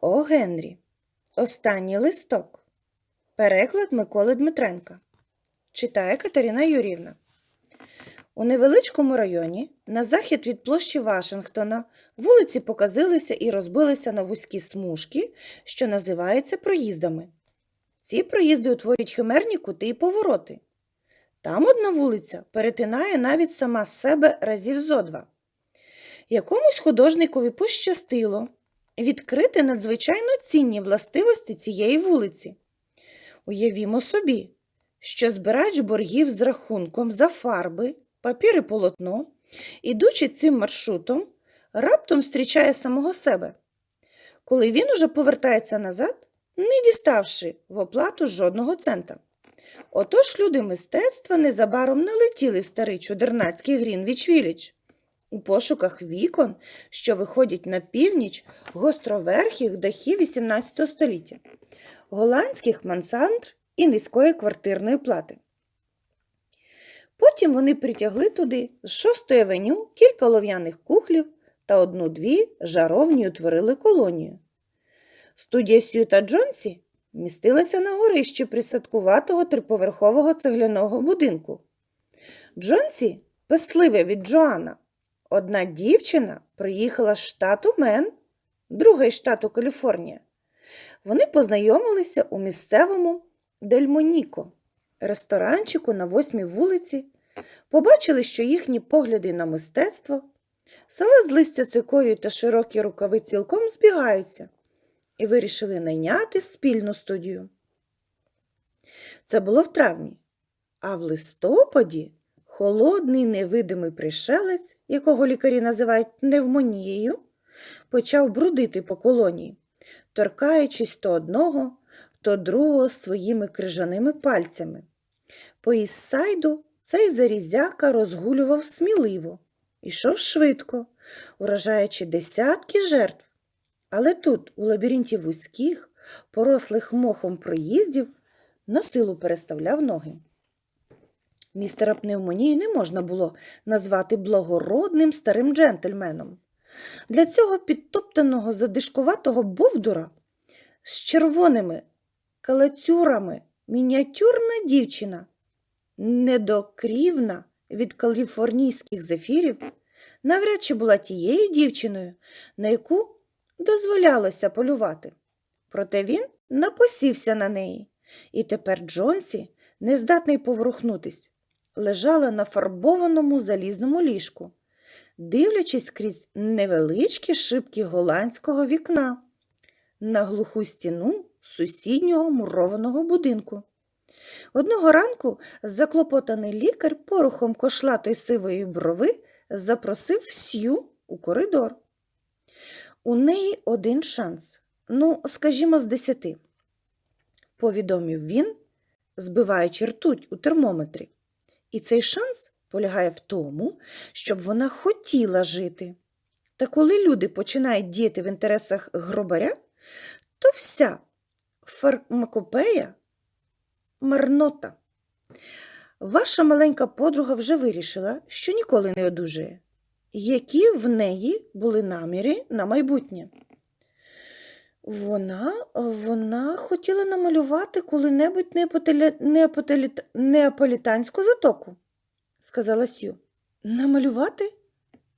О. Генрі. Останній листок. Переклад Миколи Дмитренка. Читає Катерина Юрівна. У невеличкому районі, на захід від площі Вашингтона, вулиці показилися і розбилися на вузькі смужки, що називаються проїздами. Ці проїзди утворюють химерні кути і повороти. Там одна вулиця перетинає навіть сама себе разів зо два. Якомусь художникові пощастило відкрити надзвичайно цінні властивості цієї вулиці. Уявімо собі, що збирач боргів з рахунком за фарби, папір і полотно, ідучи цим маршрутом, раптом зустрічає самого себе. Коли він уже повертається назад, не діставши в оплату жодного цента. Отож люди мистецтва незабаром налетіли в старий чудернацький Грінвіч Віліч у пошуках вікон, що виходять на північ гостроверхих дахів XVIII століття, голландських мансандр і низької квартирної плати. Потім вони притягли туди з шостої авеню кілька олов'яних кухлів та одну-дві жаровні утворили колонію. Студія Сьюта Джонсі містилася на горищі присадкуватого триповерхового цегляного будинку. Джонсі, пестливе від Джоанна, одна дівчина приїхала з штату Мен, друга із штату Каліфорнія. Вони познайомилися у місцевому Дельмоніко, ресторанчику на восьмій вулиці, побачили, що їхні погляди на мистецтво, салат з листя цикорію та широкі рукави цілком збігаються і вирішили найняти спільну студію. Це було в травні, а в листопаді холодний невидимий пришелець, якого лікарі називають пневмонією, почав брудити по колонії, торкаючись то одного, то другого своїми крижаними пальцями. По Іссайду цей зарізяка розгулював сміливо, ішов швидко, уражаючи десятки жертв. Але тут, у лабіринті вузьких, порослих мохом проїздів, на силу переставляв ноги. Містера пневмонії не можна було назвати благородним старим джентльменом. Для цього підтоптаного задишкуватого бовдура з червоними калацюрами мініатюрна дівчина, недокрівна від каліфорнійських зефірів, навряд чи була тією дівчиною, на яку дозволялося полювати. Проте він напосівся на неї, і тепер Джонсі, нездатний поворухнутись, лежала на фарбованому залізному ліжку, дивлячись крізь невеличкі шибки голландського вікна на глуху стіну сусіднього мурованого будинку. Одного ранку заклопотаний лікар порухом кошлатої сивої брови запросив Сью у коридор. У неї один шанс, ну, скажімо, з десяти, повідомив він, збиваючи ртуть у термометрі. І цей шанс полягає в тому, щоб вона хотіла жити. Та коли люди починають діяти в інтересах гробаря, то вся фармакопея марнота. Ваша маленька подруга вже вирішила, що ніколи не одужає які в неї були наміри на майбутнє. Вона вона хотіла намалювати коли-небудь неапотеля... неапотеліт... неаполітанську затоку, сказала Сю. Намалювати?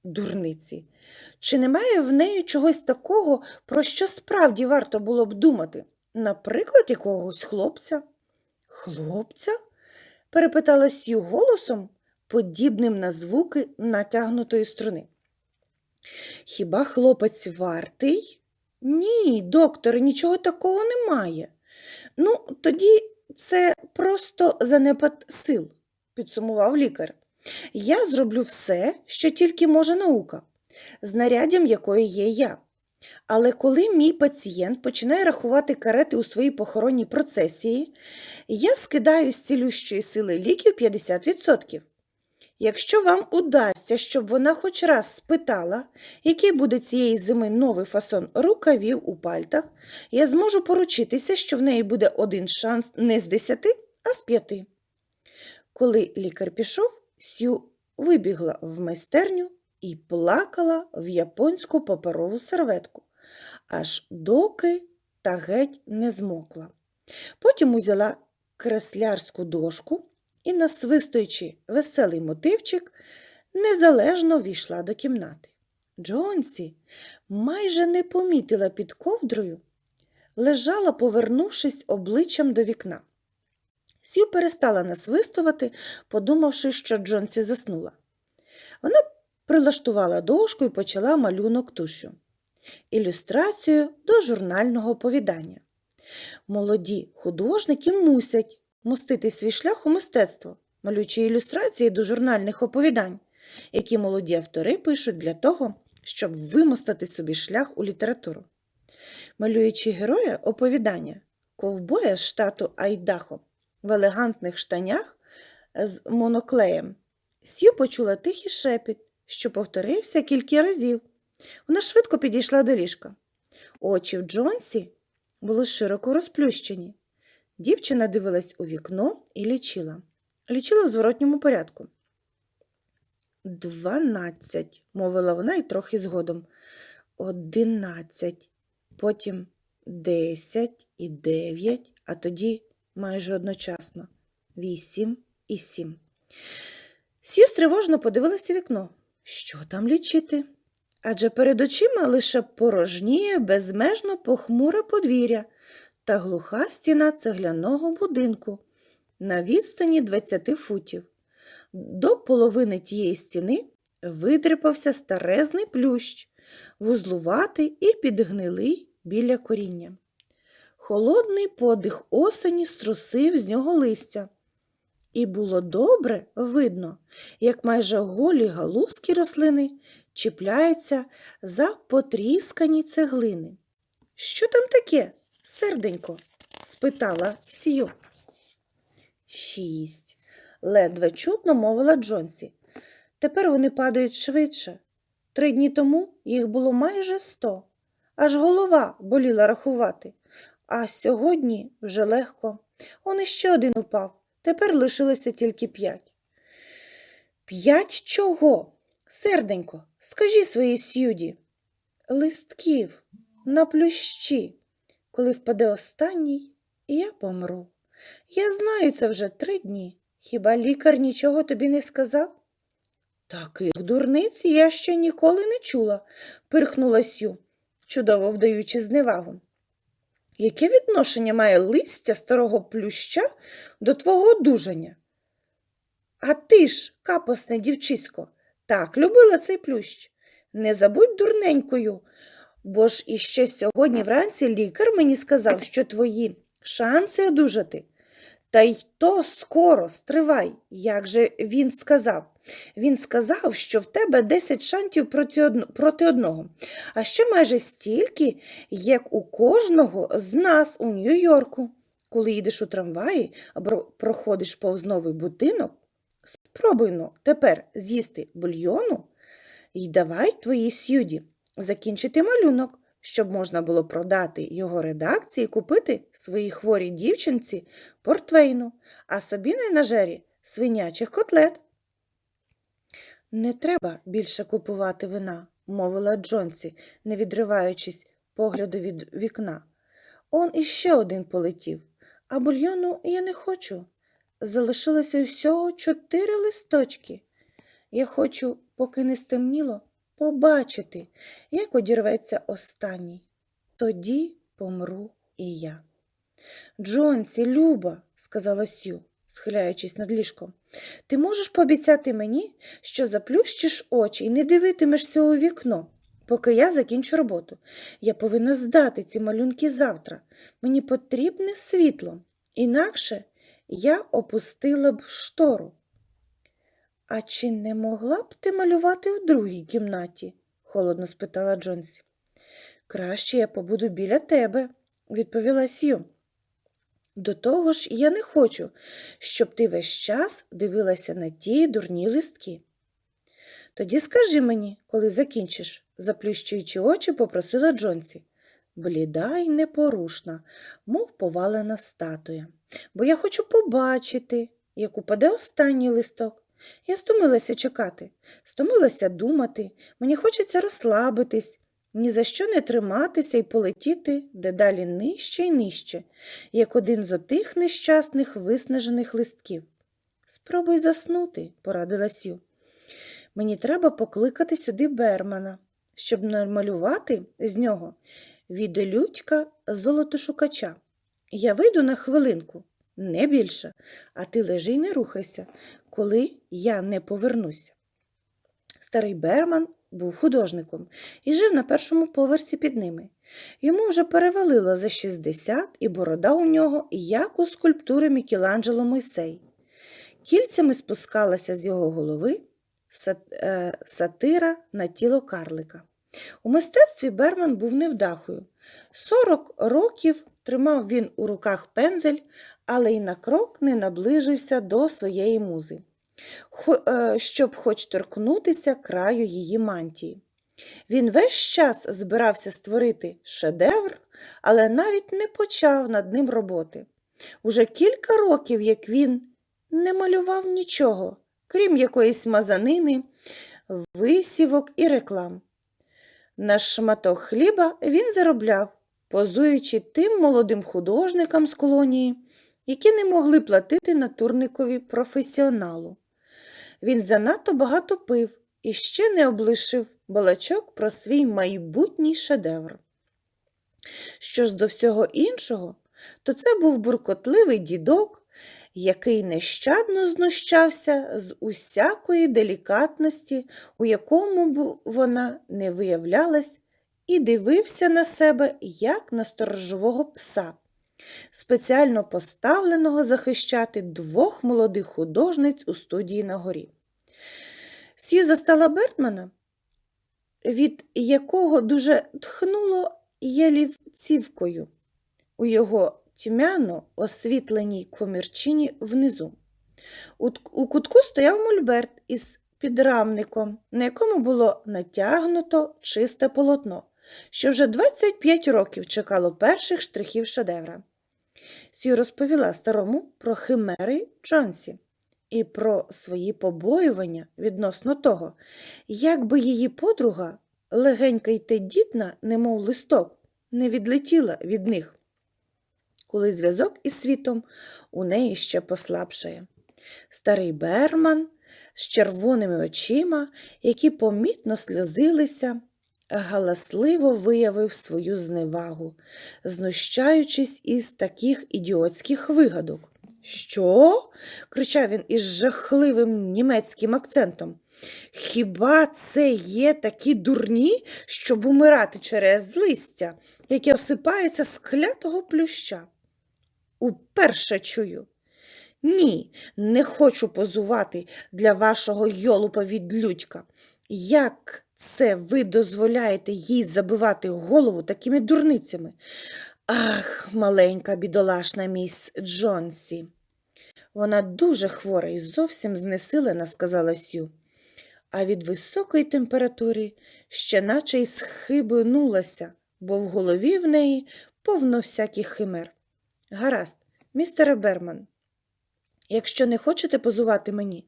Дурниці. Чи немає в неї чогось такого, про що справді варто було б думати? Наприклад, якогось хлопця? Хлопця? перепитала Сю голосом, подібним на звуки натягнутої струни. Хіба хлопець вартий? Ні, докторе, нічого такого немає. Ну, тоді це просто занепад сил, підсумував лікар. Я зроблю все, що тільки може наука, знаряддям якої є я. Але коли мій пацієнт починає рахувати карети у своїй похоронній процесії, я скидаю з цілющої сили ліків 50%. Якщо вам удасться, щоб вона хоч раз спитала, який буде цієї зими новий фасон рукавів у пальтах, я зможу поручитися, що в неї буде один шанс не з десяти, а з п'яти. Коли лікар пішов, Сю вибігла в майстерню і плакала в японську паперову серветку, аж доки та геть не змокла. Потім узяла креслярську дошку і, насвистуючи веселий мотивчик, незалежно війшла до кімнати. Джонсі майже не помітила під ковдрою, лежала, повернувшись обличчям до вікна. Сью перестала насвистувати, подумавши, що Джонсі заснула. Вона прилаштувала дошку і почала малюнок тушу. Ілюстрацію до журнального оповідання. Молоді художники мусять мостити свій шлях у мистецтво, малюючи ілюстрації до журнальних оповідань, які молоді автори пишуть для того, щоб вимостити собі шлях у літературу. Малюючи героя оповідання ковбоя з штату Айдахо в елегантних штанях з моноклеєм, Сью почула тихий шепіт, що повторився кілька разів. Вона швидко підійшла до ліжка. Очі в Джонсі були широко розплющені. Дівчина дивилась у вікно і лічила. Лічила в зворотньому порядку. Дванадцять, мовила вона і трохи згодом. Одинадцять, потім десять і дев'ять, а тоді майже одночасно вісім і сім. Сью стривожно подивилася вікно. Що там лічити? Адже перед очима лише порожніє безмежно похмуре подвір'я та глуха стіна цегляного будинку на відстані 20 футів. До половини тієї стіни видрипався старезний плющ, вузлуватий і підгнилий біля коріння. Холодний подих осені струсив з нього листя. І було добре видно, як майже голі галузки рослини чіпляються за потріскані цеглини. Що там таке, серденько? спитала Сію. Шість. ледве чутно мовила Джонсі. Тепер вони падають швидше. Три дні тому їх було майже сто. Аж голова боліла рахувати. А сьогодні вже легко. Он іще один упав. Тепер лишилося тільки п'ять. П'ять чого? Серденько, скажи своїй сюді. Листків на плющі. Коли впаде останній, і я помру. Я знаю це вже три дні. Хіба лікар нічого тобі не сказав? Таких дурниць я ще ніколи не чула, пирхнула Сю, чудово вдаючи зневагу. Яке відношення має листя старого плюща до твого одужання? А ти ж, капосне дівчисько, так любила цей плющ. Не забудь дурненькою, бо ж іще сьогодні вранці лікар мені сказав, що твої шанси одужати. Та й то скоро, стривай, як же він сказав. Він сказав, що в тебе 10 шансів проти, одно, проти одного, а ще майже стільки, як у кожного з нас у Нью-Йорку. Коли їдеш у трамваї або проходиш повз новий будинок, спробуй ну, тепер з'їсти бульйону і давай твоїй сюді закінчити малюнок, щоб можна було продати його редакції і купити своїй хворій дівчинці портвейну, а собі на нажері свинячих котлет. Не треба більше купувати вина, мовила Джонсі, не відриваючись погляду від вікна. Он іще один полетів, а бульйону я не хочу. Залишилося всього чотири листочки. Я хочу, поки не стемніло, побачити, як одірветься останній. Тоді помру і я. Джонсі, Люба, сказала Сю, схиляючись над ліжком, ти можеш пообіцяти мені, що заплющиш очі і не дивитимешся у вікно, поки я закінчу роботу. Я повинна здати ці малюнки завтра. Мені потрібне світло, інакше я опустила б штору. А чи не могла б ти малювати в другій кімнаті? холодно спитала Джонсі. Краще я побуду біля тебе, відповіла Сью. До того ж, я не хочу, щоб ти весь час дивилася на ті дурні листки. Тоді скажи мені, коли закінчиш, заплющуючи очі, попросила Джонсі. Бліда й непорушна, мов повалена статуя. Бо я хочу побачити, як упаде останній листок. Я стомилася чекати, стомилася думати, мені хочеться розслабитись. ні за що не триматися і полетіти дедалі нижче й нижче, як один з отих нещасних виснажених листків. Спробуй заснути, порадила Сю. Мені треба покликати сюди Бермана, щоб намалювати з нього віделюдька золотошукача. Я вийду на хвилинку, не більше, а ти лежи й не рухайся, коли я не повернуся. Старий Берман був художником і жив на першому поверсі під ними. Йому вже перевалило за 60, і борода у нього, як у скульптури Мікеланджело Мойсей. Кільцями спускалася з його голови е, сатира на тіло карлика. У мистецтві Берман був невдахою. 40 років тримав він у руках пензель, але й на крок не наближився до своєї музи, е, щоб хоч торкнутися краю її мантії. Він весь час збирався створити шедевр, але навіть не почав над ним роботи. Уже кілька років, як він не малював нічого, крім якоїсь мазанини, висівок і реклам. На шматок хліба він заробляв, позуючи тим молодим художникам з колонії, які не могли платити натурникові професіоналу. Він занадто багато пив і ще не облишив балачок про свій майбутній шедевр. Що ж до всього іншого, то це був буркотливий дідок, який нещадно знущався з усякої делікатності, у якому б вона не виявлялась, і дивився на себе, як на сторожового пса, спеціально поставленого захищати двох молодих художниць у студії на горі. Сью застала Бертмана, від якого дуже тхнуло ялівцівкою у його тьмяно освітленій комірчині внизу. У, кутку стояв мольберт із підрамником, на якому було натягнуто чисте полотно, що вже 25 років чекало перших штрихів шедевра. Сью розповіла старому про химери Джонсі і про свої побоювання відносно того, як би її подруга, легенька й тендітна, немов листок, не відлетіла від них, коли зв'язок із світом у неї ще послабшає. Старий Берман з червоними очима, які помітно сльозилися, галасливо виявив свою зневагу, знущаючись із таких ідіотських вигадок. Що? кричав він із жахливим німецьким акцентом. Хіба це є такі дурні, щоб умирати через листя, яке осипається з клятого плюща? Уперше чую. Ні, не хочу позувати для вашого йолупа відлюдька. Як це ви дозволяєте їй забивати голову такими дурницями? Ах, маленька бідолашна міс Джонсі. Вона дуже хвора і зовсім знесилена, сказала Сю. А від високої температури ще наче й схибнулася, бо в голові в неї повно всяких химер. Гаразд, містере Берман, якщо не хочете позувати мені,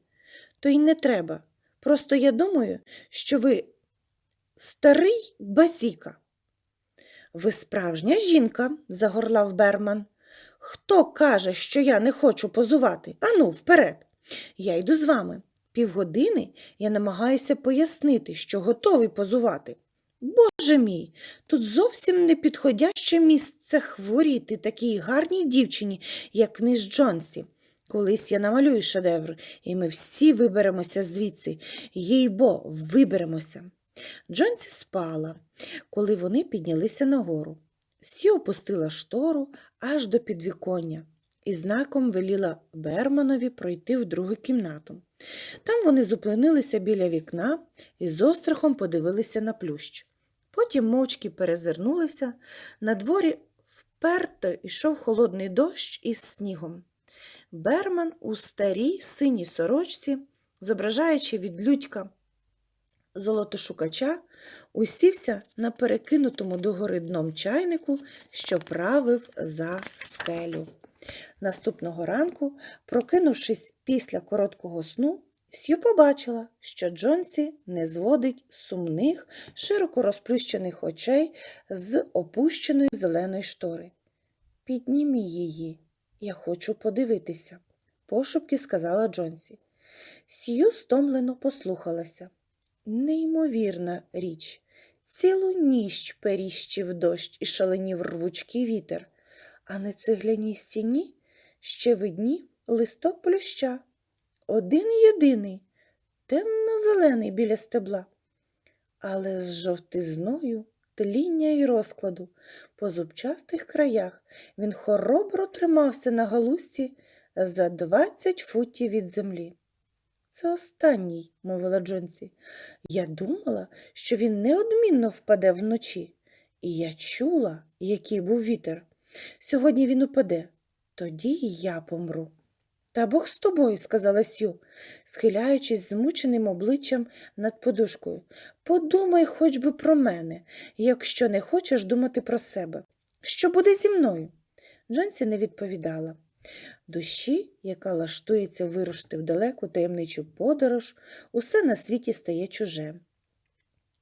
то й не треба. Просто я думаю, що ви старий базіка. Ви справжня жінка, загорлав Берман. Хто каже, що я не хочу позувати? Ану, вперед. Я йду з вами. Півгодини я намагаюся пояснити, що готовий позувати. Боже мій, тут зовсім не підходяще місце хворіти такій гарній дівчині, як міс Джонсі. Колись я намалюю шедевр, і ми всі виберемося звідси. Їй бо, виберемося. Джонсі спала, коли вони піднялися нагору. Сі опустила штору аж до підвіконня і знаком веліла Берманові пройти в другу кімнату. Там вони зупинилися біля вікна і з острахом подивилися на плющ. Потім мовчки перезирнулися. На дворі вперто йшов холодний дощ із снігом. Берман у старій синій сорочці, зображаючи від людька золотошукача, усівся на перекинутому догори дном чайнику, що правив за скелю. Наступного ранку, прокинувшись після короткого сну, Сью побачила, що Джонсі не зводить сумних, широко розплющених очей з опущеної зеленої штори. Піднімі її, я хочу подивитися, пошепки сказала Джонсі. Сью стомлено послухалася. Неймовірна річ. Цілу ніч періщив дощ і шаленів рвучкий вітер, а на цегляній стіні ще виднів листок плюща. Один єдиний, темно-зелений біля стебла, але з жовтизною тління й розкладу по зубчастих краях він хоробро тримався на галузці за двадцять футів від землі. Це останній, мовила Джонсі. Я думала, що він неодмінно впаде вночі, і я чула, який був вітер. Сьогодні він упаде, тоді й я помру. Та Бог з тобою, сказала Сю, схиляючись змученим обличчям над подушкою. Подумай хоч би про мене, якщо не хочеш думати про себе. Що буде зі мною? Джонсі не відповідала. Душі, яка лаштується вирушити в далеку таємничу подорож, усе на світі стає чуже.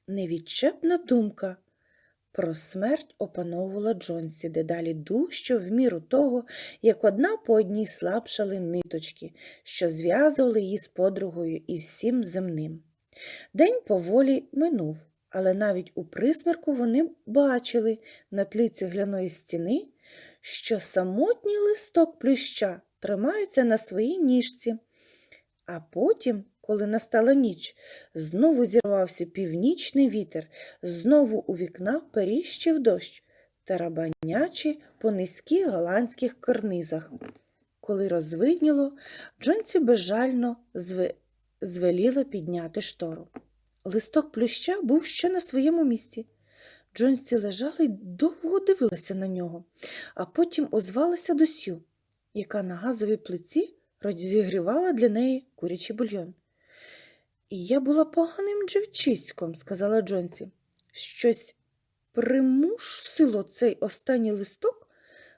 Невідчепна думка про смерть опановувала Джонсі дедалі дужче в міру того, як одна по одній слабшали ниточки, що зв'язували її з подругою і всім земним. День поволі минув, але навіть у присмерку вони бачили на тлі цегляної стіни, що самотній листок плюща тримається на своїй ніжці. А потім, коли настала ніч, знову зірвався північний вітер, знову у вікна періщив дощ, тарабанячи по низьких голландських карнизах. Коли розвидніло, Джонці безжально зве... звеліло підняти штору. Листок плюща був ще на своєму місці. Джонсі лежала й довго дивилася на нього, а потім озвалася до Сю, яка на газовій плиці розігрівала для неї курячий бульйон. Я була поганим дівчиськом, сказала Джонсі. Щось примусило цей останній листок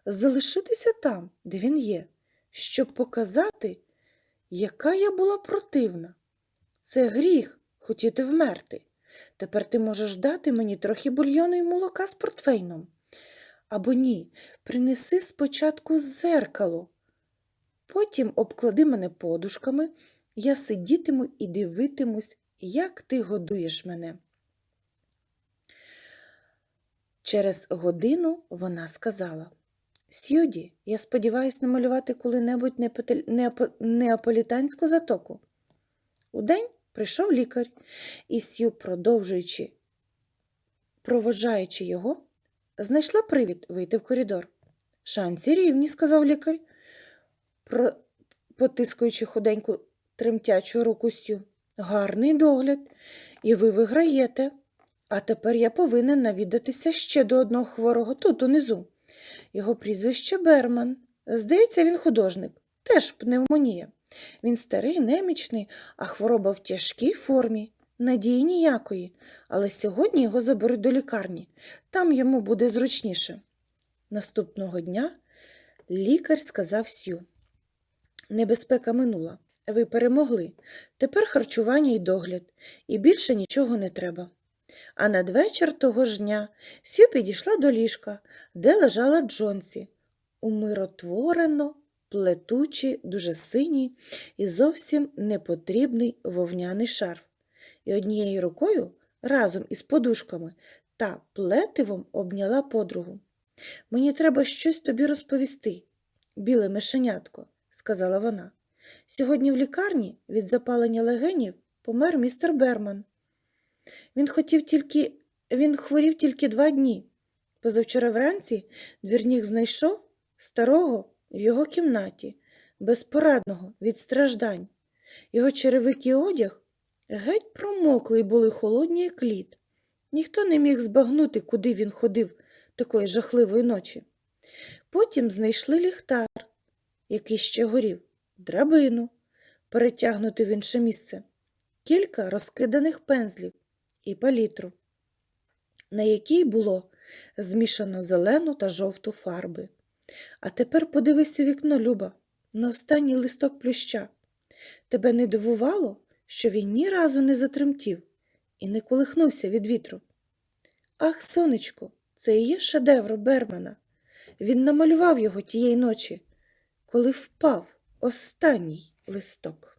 залишитися там, де він є, щоб показати, яка я була противна. Це гріх хотіти вмерти. Тепер ти можеш дати мені трохи бульйону і молока з портфейном. Або ні, принеси спочатку зеркало. Потім обклади мене подушками, я сидітиму і дивитимусь, як ти годуєш мене. Через годину вона сказала Сьюді, я сподіваюся намалювати коли-небудь неаполітанську затоку. Удень прийшов лікар, і Сью, продовжуючи, проводжаючи його, знайшла привід вийти в коридор. Шанці рівні, сказав лікар, про... потискаючи худеньку тремтячу руку Сю. Гарний догляд, і ви виграєте. А тепер я повинен навідатися ще до одного хворого тут унизу. Його прізвище Берман. Здається, він художник, теж пневмонія. Він старий, немічний, а хвороба в тяжкій формі. Надії ніякої, але сьогодні його заберуть до лікарні. Там йому буде зручніше. Наступного дня лікар сказав Сю. Небезпека минула. Ви перемогли. Тепер харчування і догляд, і більше нічого не треба. А надвечір того ж дня Сю підійшла до ліжка, де лежала Джонсі, умиротворено, плетучи, дуже синій і зовсім непотрібний вовняний шарф. І однією рукою разом із подушками та плетивом обняла подругу. Мені треба щось тобі розповісти, біле мишенятко, сказала вона. Сьогодні в лікарні від запалення легенів помер містер Берман. Він хотів тільки, він хворів тільки два дні. Позавчора вранці двірнік знайшов старого в його кімнаті, безпорадного від страждань. Його черевики одяг геть промокли й були холодні, як лід. Ніхто не міг збагнути, куди він ходив такої жахливої ночі. Потім знайшли ліхтар, який ще горів, драбину, перетягнути в інше місце, кілька розкиданих пензлів і палітру, на якій було змішано зелену та жовту фарби. А тепер подивись у вікно, Люба, на останній листок плюща. Тебе не дивувало, що він ні разу не затремтів і не колихнувся від вітру. Ах, сонечко, це і є шедевр Бермана. Він намалював його тієї ночі, коли впав останній листок.